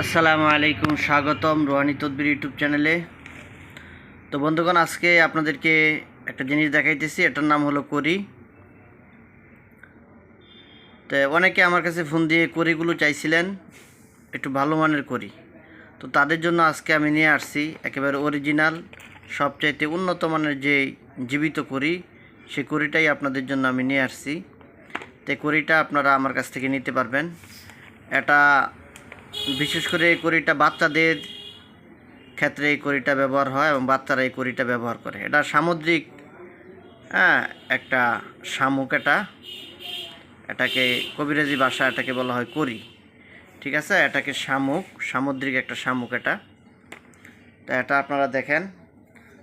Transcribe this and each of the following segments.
আসসালামু আলাইকুম, স্বাগতম রোহানি তদবির ইউটিউব চ্যানেলে। তো বন্ধুগণ, আজকে আপনাদেরকে একটা জিনিস দেখাইতেছি, এটার নাম হলো করি। তো অনেকে আমার কাছে ফোন দিয়ে করিগুলো চাইছিলেন, একটু ভালো মানের করি। তো তাদের জন্য আজকে আমি নিয়ে আসছি একেবারে অরিজিনাল সবচাইতে উন্নত মানের যে জীবিত করি, সে করিটাই আপনাদের জন্য আমি নিয়ে আসছি। তো করিটা আপনারা আমার কাছ থেকে নিতে পারবেন। এটা বিশেষ করে এই কড়িটা বাচ্চাদের ক্ষেত্রে এই কড়িটা ব্যবহার হয় এবং বাচ্চারা এই কড়িটা ব্যবহার করে। এটা সামুদ্রিক হ্যাঁ একটা শামুক এটা। এটাকে কবিরাজি ভাষা এটাকে বলা হয় করি ঠিক আছে? এটাকে শামুক, সামুদ্রিক একটা শামুক এটা। তো এটা আপনারা দেখেন,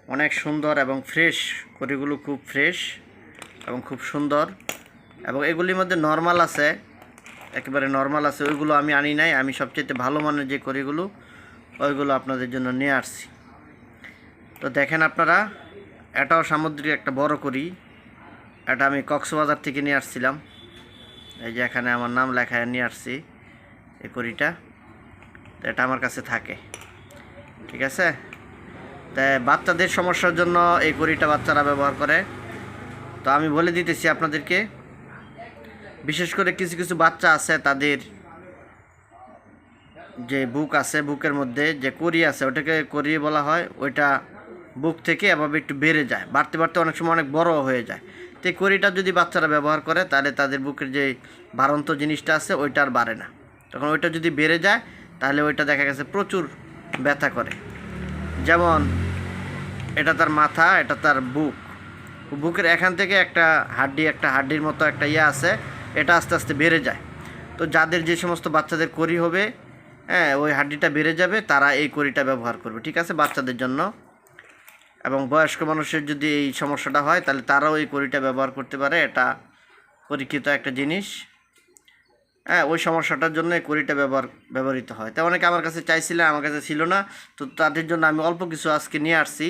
অনেক সুন্দর এবং ফ্রেশ করিগুলো খুব ফ্রেশ এবং খুব সুন্দর। এবং এগুলির মধ্যে নর্মাল আছে একেবারে নর্মাল আছে, ওইগুলো আমি আনি নাই। আমি সবচেয়ে ভালো মানের যে করিগুলো ওইগুলো আপনাদের জন্য নিয়ে আসছি। তো দেখেন আপনারা, এটাও সামুদ্রিক একটা বড় করি এটা আমি কক্সবাজার থেকে নিয়ে আসছিলাম। এই যে এখানে আমার নাম লেখায় নিয়ে আসছি এই করিটা তো এটা আমার কাছে থাকে। ঠিক আছে? তা বাচ্চাদের সমস্যার জন্য এই করিটা বাচ্চারা ব্যবহার করে। তো আমি বলে দিতেছি আপনাদেরকে বিশেষ করে কিছু কিছু বাচ্চা আছে, তাদের যে বুক আছে, বুকের মধ্যে যে করি আছে, ওটাকে করিয়ে বলা হয়, ওইটা বুক থেকে এভাবে একটু বেড়ে যায়, বাড়তে বাড়তে অনেক সময় অনেক বড় হয়ে যায়। তো করিটা যদি বাচ্চারা ব্যবহার করে, তাহলে তাদের বুকের যে বাড়ন্ত জিনিসটা আছে, ওইটা আর বাড়ে না। তখন ওইটা যদি বেড়ে যায়, তাহলে ওইটা দেখা গেছে প্রচুর ব্যথা করে। যেমন এটা তার মাথা, এটা তার বুক। বুকের এখান থেকে একটা হাড্ডি, একটা হাড্ডির মতো একটা ইয়ে আছে এটা আস্তে আস্তে বেড়ে যায়। তো যাদের যে সমস্ত বাচ্চাদের করি হবে হ্যাঁ ওই হাড্ডিটা বেড়ে যাবে, তারা এই করিটা ব্যবহার করবে, ঠিক আছে, বাচ্চাদের জন্য। এবং বয়স্ক মানুষের যদি এই সমস্যাটা হয়, তাহলে তারাও এই করিটা ব্যবহার করতে পারে, এটা পরীক্ষিত একটা জিনিস। হ্যাঁ ওই সমস্যাটার জন্য এই করিটা ব্যবহার, ব্যবহৃত হয়। তাই অনেকে আমার কাছে চাইছিলেন আমার কাছে ছিল না, তো তাদের জন্য আমি অল্প কিছু আজকে নিয়ে আসছি।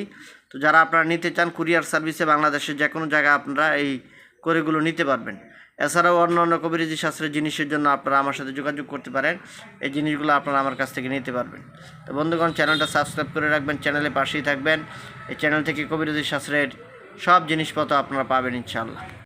তো যারা আপনারা নিতে চান, কুরিয়ার সার্ভিসে বাংলাদেশের যে কোনো জায়গায় আপনারা এই করিগুলো নিতে পারবেন। এছাড়াও অন্য অন্য কবিরাজি শাস্ত্রের জিনিসের জন্য আপনারা আমার সাথে যোগাযোগ করতে পারেন। এই জিনিসগুলো আপনারা আমার কাছ থেকে নিতে পারবেন। তো বন্ধুগণ, চ্যানেলটা সাবস্ক্রাইব করে রাখবেন চ্যানেলে পাশেই থাকবেন। এই চ্যানেল থেকে কবিরাজি শাস্ত্রের সব জিনিসপত্র আপনারা পাবেন ইনশাআল্লাহ।